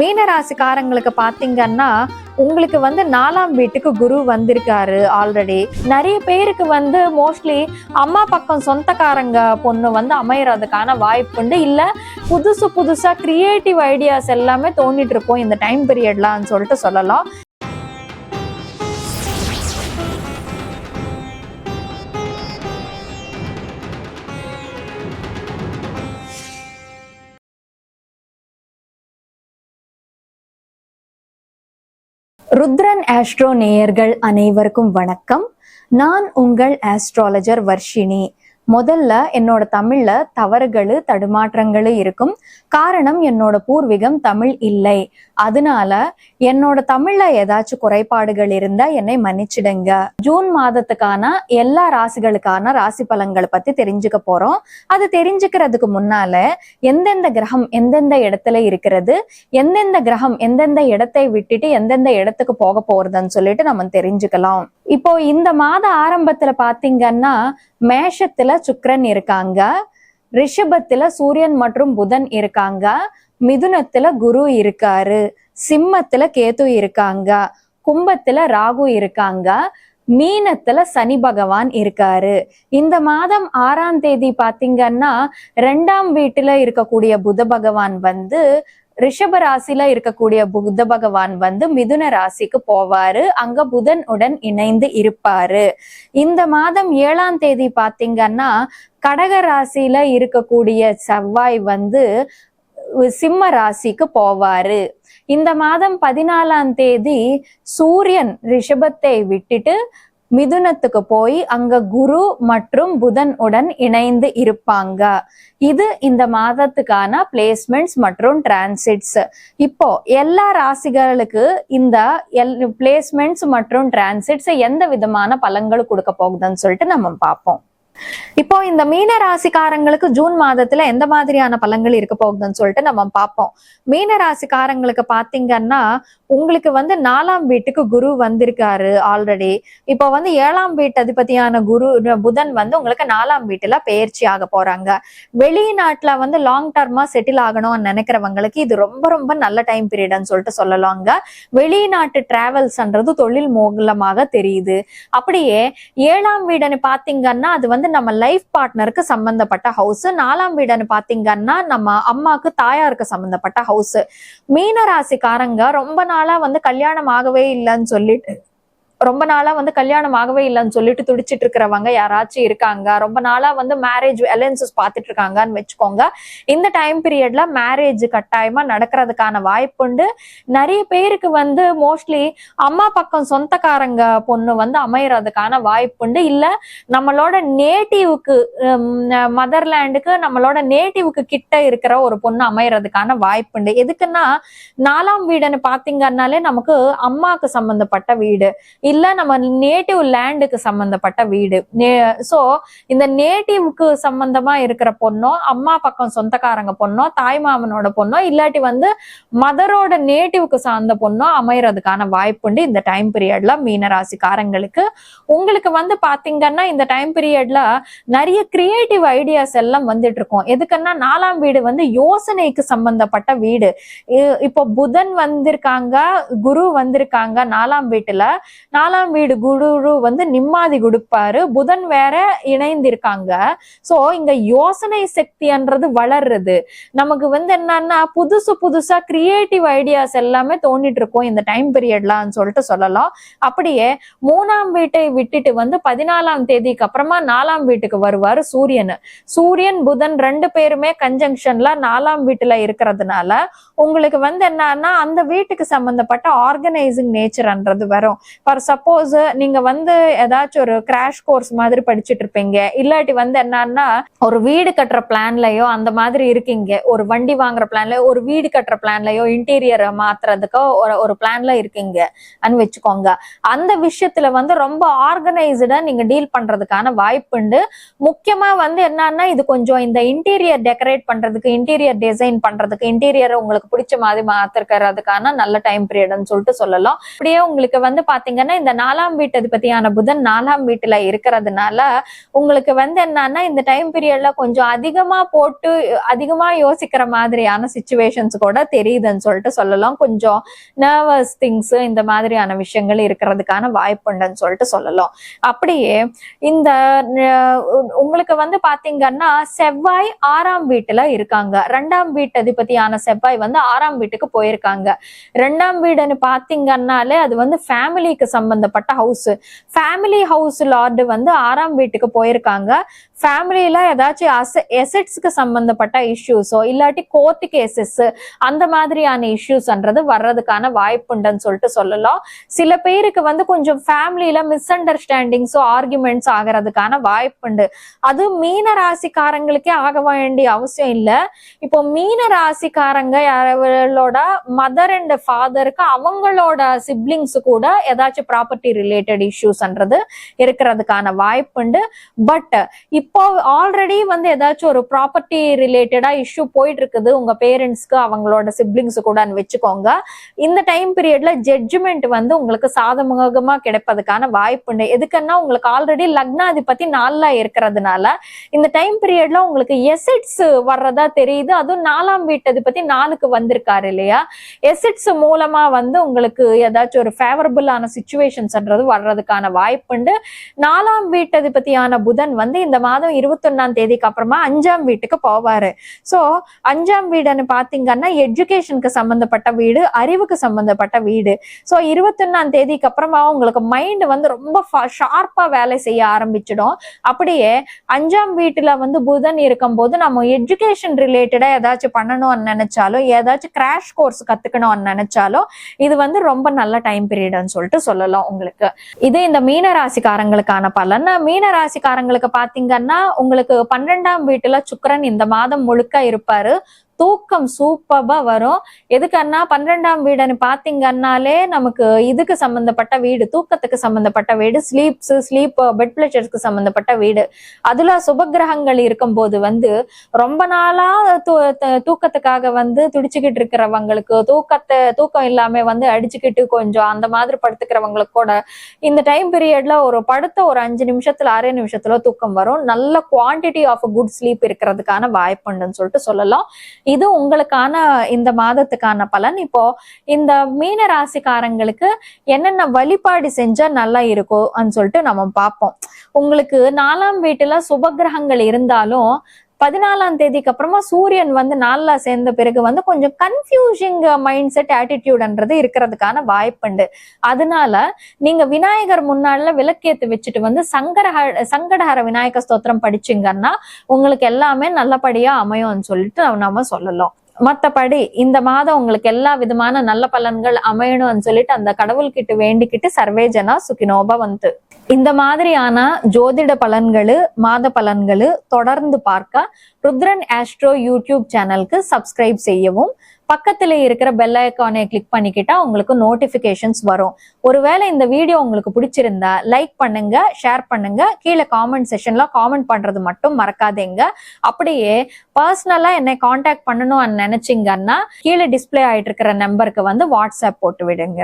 மீனராசிக்காரங்களுக்கு பாத்தீங்கன்னா உங்களுக்கு வந்து நாலாம் வீட்டுக்கு குரு வந்திருக்காரு ஆல்ரெடி நிறைய பேருக்கு வந்து மோஸ்ட்லி அம்மா பக்கம் சொந்தக்காரங்க பொண்ணு வந்து அமையறதுக்கான வாய்ப்புண்டு இல்ல புதுசு புதுசா கிரியேட்டிவ் ஐடியாஸ் எல்லாமே தோண்டிட்டு இருக்கோம் இந்த டைம் பீரியட்லான்னு சொல்லிட்டு சொல்லலாம். ருத்ரன் ஆஸ்ட்ரோ நேயர்கள் அனைவருக்கும் வணக்கம். நான் உங்கள் ஆஸ்ட்ராலஜர் வர்ஷினி. முதல்ல என்னோட தமிழ்ல தவறுகள் தடுமாற்றங்கள் இருக்கும். காரணம் என்னோட பூர்வீகம் தமிழ் இல்லை. அதனால என்னோட தமிழ்ல ஏதாச்சும் குறைபாடுகள் இருந்தா என்னை மன்னிச்சிடுங்க. ஜூன் மாதத்துக்கான எல்லா ராசிகளுக்கான ராசி பலன்களை பத்தி தெரிஞ்சுக்க போறோம். அது தெரிஞ்சுக்கிறதுக்கு முன்னால எந்தெந்த கிரகம் எந்தெந்த இடத்துல இருக்கிறது எந்தெந்த கிரகம் எந்தெந்த இடத்தை விட்டுட்டு எந்தெந்த இடத்துக்கு போக போறதுன்னு சொல்லிட்டு நம்ம தெரிஞ்சுக்கலாம். இப்போ இந்த மாத ஆரம்பத்துல பாத்தீங்கன்னா மேஷத்துல சுக்கரன் இருக்காங்க ரிஷபத்துல சூரியன் மற்றும் புதன் இருக்காங்க மிதுனத்துல குரு இருக்காரு சிம்மத்துல கேது இருக்காங்க கும்பத்துல ராகு இருக்காங்க மீனத்துல சனி பகவான் இருக்காரு. இந்த மாதம் ஆறாம் தேதி பாத்தீங்கன்னா ரெண்டாம் வீட்டுல இருக்கக்கூடிய புத பகவான் வந்து ரிஷப ராசில இருக்கக்கூடிய புத்த பகவான் வந்து மிதுன ராசிக்கு போவாரு. அங்க புதன் உடன் இணைந்து இருப்பாரு. இந்த மாதம் ஏழாம் தேதி பாத்தீங்கன்னா கடக ராசியில இருக்கக்கூடிய செவ்வாய் வந்து சிம்ம ராசிக்கு போவாரு. இந்த மாதம் பதினாலாம் தேதி சூரியன் ரிஷபத்தை விட்டுட்டு மிதுனத்துக்கு போய் அங்க குரு மற்றும் புதன் உடன் இணைந்து இருப்பாங்க. இது இந்த மாதத்துக்கான பிளேஸ்மெண்ட்ஸ் மற்றும் டிரான்சிட்ஸ் இப்போ எல்லா ராசிகளுக்கு இந்த எல் பிளேஸ்மெண்ட்ஸ் மற்றும் டிரான்சிட்ஸ் எந்த விதமான பலன்கள் கொடுக்க போகுதுன்னு சொல்லிட்டு நம்ம பார்ப்போம். இப்போ இந்த மீன ராசிக்காரங்களுக்கு ஜூன் மாதத்துல எந்த மாதிரியான பலன்கள் இருக்க போகுதுன்னு சொல்லிட்டு நம்ம பார்ப்போம். மீன ராசிக்காரங்களுக்கு பாத்தீங்கன்னா உங்களுக்கு வந்து நாலாம் வீட்டுக்கு குரு வந்திருக்காரு ஆல்ரெடி இப்போ வந்து ஏழாம் வீட்டு அதிபதியான குரு புதன் வந்து உங்களுக்கு நாலாம் வீட்டுல பயிற்சி ஆக போறாங்க. வெளிநாட்டுல வந்து லாங் டர்மா செட்டில் ஆகணும்னு நினைக்கிறவங்களுக்கு இது ரொம்ப ரொம்ப நல்ல டைம் பீரியட்னு சொல்லிட்டு சொல்லலாங்க. வெளிநாட்டு டிராவல்ஸ்ன்றது தொழில் மூலமாக தெரியுது. அப்படியே ஏழாம் வீடுன்னு பாத்தீங்கன்னா அது வந்து நம்ம லைஃப் பார்ட்னருக்கு சம்பந்தப்பட்ட ஹவுஸ் நாலாம் வீடுன்னு பாத்தீங்கன்னா நம்ம அம்மாக்கு தாயாருக்கு சம்பந்தப்பட்ட ஹவுஸ் மீன ராசிக்காரங்க ரொம்ப நாளா வந்து கல்யாணம் ஆகவே இல்லைன்னு சொல்லிட்டு ரொம்ப நாளா வந்து கல்யாணம் ஆகவே இல்லைன்னு சொல்லிட்டு துடிச்சிட்டு இருக்கிறவங்க யாராச்சும் இருக்காங்க. ரொம்ப நாளா வந்து மேரேஜ் அலையன்சஸ் பார்த்துட்டு இருக்காங்கன்னு வச்சுக்கோங்க. இந்த டைம் பீரியட்ல மேரேஜ் கட்டாயமா நடக்கிறதுக்கான வாய்ப்புண்டு நிறைய பேருக்கு வந்து மோஸ்ட்லி அம்மா பக்கம் சொந்தக்காரங்க பொண்ணு வந்து அமையறதுக்கான வாய்ப்புண்டு இல்ல நம்மளோட நேட்டிவுக்கு மதர்லேண்டுக்கு நம்மளோட நேட்டிவுக்கு கிட்ட இருக்கிற ஒரு பொண்ணு அமையறதுக்கான வாய்ப்புண்டு எதுக்குன்னா நாலாம் வீடுன்னு பாத்தீங்கன்னாலே நமக்கு அம்மாக்கு சம்பந்தப்பட்ட வீடு. இல்ல நம்ம நேட்டிவ் லேண்டுக்கு சம்பந்தப்பட்ட வீடு. சோ இந்த நேட்டிவ்க்கு சம்பந்தமா இருக்கிற பொண்ணோ அம்மா பக்கம் சொந்தக்காரங்க பொண்ணோ தாய் மாமனோட பொண்ணோ இல்லாட்டி வந்து மதரோட நேட்டிவ்க்கு சார்ந்த பொண்ணோ அமையறதுக்கான வாய்ப்புண்டு இந்த டைம் பீரியட்ல மீனராசிக்காரங்களுக்கு. உங்களுக்கு வந்து பாத்தீங்கன்னா இந்த டைம் பீரியட்ல நிறைய கிரியேட்டிவ் ஐடியாஸ் எல்லாம் வந்துட்டு இருக்கும் எதுக்குன்னா நாலாம் வீடு வந்து யோசனைக்கு சம்பந்தப்பட்ட வீடு. இப்போ புதன் வந்திருக்காங்க குரு வந்திருக்காங்க நாலாம் வீட்டுல. நாலாம் வீடு குரு வந்து நிம்மதி கொடுப்பாரு. புதன் வேற இணைந்திருக்காங்க. சோ இங்க யோசனை சக்தின்றது வளர்றது. நமக்கு வந்து என்னன்னா புதுசு புதுசா கிரியேட்டிவ் ஐடியாஸ் எல்லாமே தோண்டிட்டு இருக்கும் இந்த டைம் பீரியட்லான்னு சொல்லிட்டு சொல்லலாம். அப்படியே மூணாம் வீட்டை விட்டுட்டு வந்து பதினாலாம் தேதிக்கு அப்புறமா நாலாம் வீட்டுக்கு வருவாரு சூரியன். சூரியன் புதன் ரெண்டு பேருமே கன்ஜங்ஷன்ல நாலாம் வீட்டுல இருக்கிறதுனால உங்களுக்கு வந்து என்னன்னா அந்த வீட்டுக்கு சம்பந்தப்பட்ட ஆர்கனைசிங் நேச்சர்ன்றது வரும். ஃபார் சப்போஸ் நீங்க வந்து ஏதாச்சும் ஒரு கிராஷ் கோர்ஸ் மாதிரி படிச்சுட்டு இருப்பீங்க. இல்லாட்டி வந்து என்னன்னா ஒரு வீடு கட்டுற பிளான்லயோ அந்த மாதிரி இருக்கீங்க. ஒரு வண்டி வாங்குற பிளான்லயோ ஒரு வீடு கட்டுற பிளான்லயோ இன்டீரியர் மாத்துறதுக்கோ ஒரு ஒரு பிளான்ல இருக்கீங்க. அனு வச்சுக்கோங்க. அந்த விஷயத்துல வந்து ரொம்ப ஆர்கனைஸ்டா நீங்க டீல் பண்றதுக்கான வாய்ப்புண்டு முக்கியமா வந்து என்னன்னா இது கொஞ்சம் இந்த இன்டீரியர் டெக்கரேட் பண்றதுக்கு இன்டீரியர் டிசைன் பண்றதுக்கு இன்டீரியர் உங்களுக்கு பிடிச்ச மாதிரி மாத்திருக்கிறதுக்கான நல்ல டைம் பீரியட்னு சொல்லிட்டு சொல்லலாம். அப்படியே உங்களுக்கு வந்து பாத்தீங்கன்னா இந்த நாலாம் வீட்டு அதிபதியான புதன் நாலாம் வீட்டுல இருக்கிறதுனால உங்களுக்கு வந்து என்னன்னா இந்த டைம் பீரியட்ல கொஞ்சம் அதிகமா போட்டு அதிகமா யோசிக்கிற மாதிரியான சுச்சுவேஷன்ஸ் கூட தெரியுதுன்னு சொல்லிட்டு சொல்லலாம். கொஞ்சம் நர்வஸ் திங்ஸ் இந்த மாதிரியான விஷயங்கள் இருக்கிறதுக்கான வாய்ப்புண்டுன்னு சொல்லிட்டு சொல்லலாம். அப்படியே இந்த உங்களுக்கு வந்து பாத்தீங்கன்னா செவ்வாய் ஆறாம் வீட்டுல இருக்காங்க. ரெண்டாம் வீட்டு அதிபதியான செவ்வாய் வந்து ஆறாம் வீட்டுக்கு போயிருக்காங்க. ரெண்டாம் வீடுன்னு பாத்தீங்கன்னாலே அது வந்து ஃபேமிலிக்கு சம்பந்தப்பட்ட ஹவுஸ் ஃபேமிலி ஹவுஸ் லார்டு வந்து ஆறாம் வீட்டுக்கு போயிருக்காங்க. ஃபேமிலியில ஏதாச்சும் எசெட்ஸ்க்கு சம்பந்தப்பட்ட இஷ்யூஸோ இல்லாட்டி கோர்ட்டு கேசஸ் அந்த மாதிரியான இஷ்யூஸ்ன்றது வர்றதுக்கான வாய்ப்புண்டுன்னு சொல்லிட்டு சொல்லலாம். சில பேருக்கு வந்து கொஞ்சம் ஃபேமிலியில மிஸ் அண்டர்ஸ்டாண்டிங்ஸோ ஆர்குமெண்ட்ஸ் ஆகிறதுக்கான வாய்ப்புண்டு அது மீன ராசிக்காரங்களுக்கே ஆக வேண்டிய அவசியம் இல்ல. இப்போ மீன ராசிக்காரங்க யாரோட மதர் அண்ட் ஃபாதருக்கு அவங்களோட சிப்ளிங்ஸ் கூட ஏதாச்சும் ப்ராப்பர்ட்டி ரிலேட்டட் இஷ்யூஸ்ன்றது இருக்கிறதுக்கான வாய்ப்புண்டு பட் இப்போ ஆல்ரெடி வந்து ஏதாச்சும் ஒரு ப்ராப்பர்ட்டி ரிலேட்டடா இஷ்யூ போயிட்டு இருக்குது உங்க பேரண்ட்ஸ்க்கு அவங்களோட சிப்ளிங்ஸ் கூட வச்சுக்கோங்க. இந்த டைம் பீரியட்ல ஜட்ஜ்மெண்ட் வந்து உங்களுக்கு சாதகமா கிடைப்பதுக்கான வாய்ப்புண்டு எதுக்குன்னா உங்களுக்கு ஆல்ரெடி லக்னாதிபதி நாலா இருக்கிறதுனால இந்த டைம் பீரியட்ல உங்களுக்கு எசிட்ஸ் வர்றதா தெரியுது. அதுவும் நாலாம் வீட்டதிபதி நாலுக்கு நாளுக்கு வந்திருக்காரு இல்லையா? எசிட்ஸ் மூலமா வந்து உங்களுக்கு ஏதாச்சும் ஒரு ஃபேவரபிளான சுச்சுவேஷன்ஸ்ன்றது வர்றதுக்கான வாய்ப்புண்டு நாலாம் வீட்டதிபதியான புதன் வந்து இந்த மாதம் இருபத்தொன்னாம் தேதிக்கு அப்புறமா அஞ்சாம் வீட்டுக்கு போவாரு. சோ அஞ்சாம் வீடுன்னு பாத்தீங்கன்னா எஜுகேஷனுக்கு சம்பந்தப்பட்ட வீடு அறிவுக்கு சம்பந்தப்பட்ட வீடு. சோ இருபத்தொன்னாம் தேதிக்கு அப்புறமா உங்களுக்கு மைண்ட் வந்து ரொம்ப ஷார்ப்பா வேலை செய்ய ஆரம்பிச்சிடும். அப்படியே அஞ்சாம் வீட்டுல வந்து புதன் இருக்கும் போது நம்ம எஜுகேஷன் ரிலேட்டடா ஏதாச்சும் பண்ணணும்னு நினைச்சாலும் ஏதாச்சும் கிராஷ் கோர்ஸ் கத்துக்கணும்னு நினைச்சாலும் இது வந்து ரொம்ப நல்ல டைம் பீரியட்னு சொல்லிட்டு சொல்லலாம் உங்களுக்கு. இது இந்த மீன ராசிக்காரங்களுக்கான பலன். மீன ராசிக்காரங்களுக்கு பாத்தீங்கன்னா உங்களுக்கு பன்னெண்டாம் வீட்டுல சுக்கரன் இந்த மாதம் முழுக்க இருப்பாரு. தூக்கம் சூப்பர்பா வரும். எதுக்குன்னா பன்னிரெண்டாம் வீடுன்னு பாத்தீங்கன்னாலே நமக்கு இதுக்கு சம்பந்தப்பட்ட வீடு தூக்கத்துக்கு சம்பந்தப்பட்ட வீடு ஸ்லீப்ஸ் ஸ்லீப் பெட் பிளஷர்ஸ்க்கு சம்பந்தப்பட்ட வீடு. அதுல சுபகிரகங்கள் இருக்கும்போது வந்து ரொம்ப நாளா தூ- த- தூக்கத்துக்காக வந்து துடிச்சுக்கிட்டு இருக்கிறவங்களுக்கு தூக்கத்தை தூக்கம் இல்லாம வந்து அடிச்சுக்கிட்டு கொஞ்சம் அந்த மாதிரி படுத்துக்கிறவங்களுக்கு கூட இந்த டைம் பீரியட்ல ஒரு படுத்த ஒரு அஞ்சு நிமிஷத்துல அரை நிமிஷத்துல தூக்கம் வரும். நல்ல குவாண்டிட்டி ஆஃப் குட் ஸ்லீப் இருக்கிறதுக்கான வாய்ப்புண்டுன்னு சொல்லிட்டு சொல்லலாம். இது உங்களுக்கான இந்த மாதத்துக்கான பலன். இப்போ இந்த மீன ராசிக்காரங்களுக்கு என்னென்ன வழிபாடு செஞ்சா நல்லா இருக்கும் சொல்லிட்டு நம்ம பார்ப்போம். உங்களுக்கு நாலாம் வீட்டுல சுபகிரகங்கள் இருந்தாலும் பதினாலாம் தேதிக்கு அப்புறமா சூரியன் வந்து நாள்ல சேர்ந்த பிறகு வந்து கொஞ்சம் கன்ஃபியூசிங் மைண்ட் செட் ஆட்டிடியூட்ன்றது இருக்கிறதுக்கான வாய்ப்புண்டு அதனால நீங்க விநாயகர் முன்னாடில விளக்கேத்து வச்சுட்டு வந்து சங்கரஹ சங்கடஹர விநாயக ஸ்தோத்திரம் படிச்சீங்கன்னா உங்களுக்கு எல்லாமே நல்லபடியா அமையும்னு சொல்லிட்டு நம்ம சொல்லலாம். மத்தபடி இந்த மாதம் உங்களுக்கு எல்லா விதமான நல்ல பலன்கள் அமையணும்னு சொல்லிட்டு அந்த கடவுள்கிட்ட வேண்டிக்கிட்டு சர்வேஜனா சுகினோபா வந்து இந்த மாதிரியான ஜோதிட பலன்களு மாத பலன்களு தொடர்ந்து பார்க்க ருத்ரன் ஆஸ்ட்ரோ யூடியூப் சேனலுக்கு சப்ஸ்கிரைப் செய்யவும். பக்கத்துல இருக்கிற பெல் ஐக்கானை கிளிக் பண்ணிக்கிட்டா உங்களுக்கு நோட்டிபிகேஷன்ஸ் வரும். ஒருவேளை இந்த வீடியோ உங்களுக்கு பிடிச்சிருந்தா லைக் பண்ணுங்க ஷேர் பண்ணுங்க. கீழே காமெண்ட் செஷன்ல காமெண்ட் பண்றது மட்டும் மறக்காதீங்க. அப்படியே பர்சனலா என்னை காண்டாக்ட் பண்ணணும்னு நினைச்சீங்கன்னா கீழே டிஸ்ப்ளே ஆயிட்டு இருக்கிற நம்பருக்கு வந்து வாட்ஸ்அப் போட்டு விடுங்க.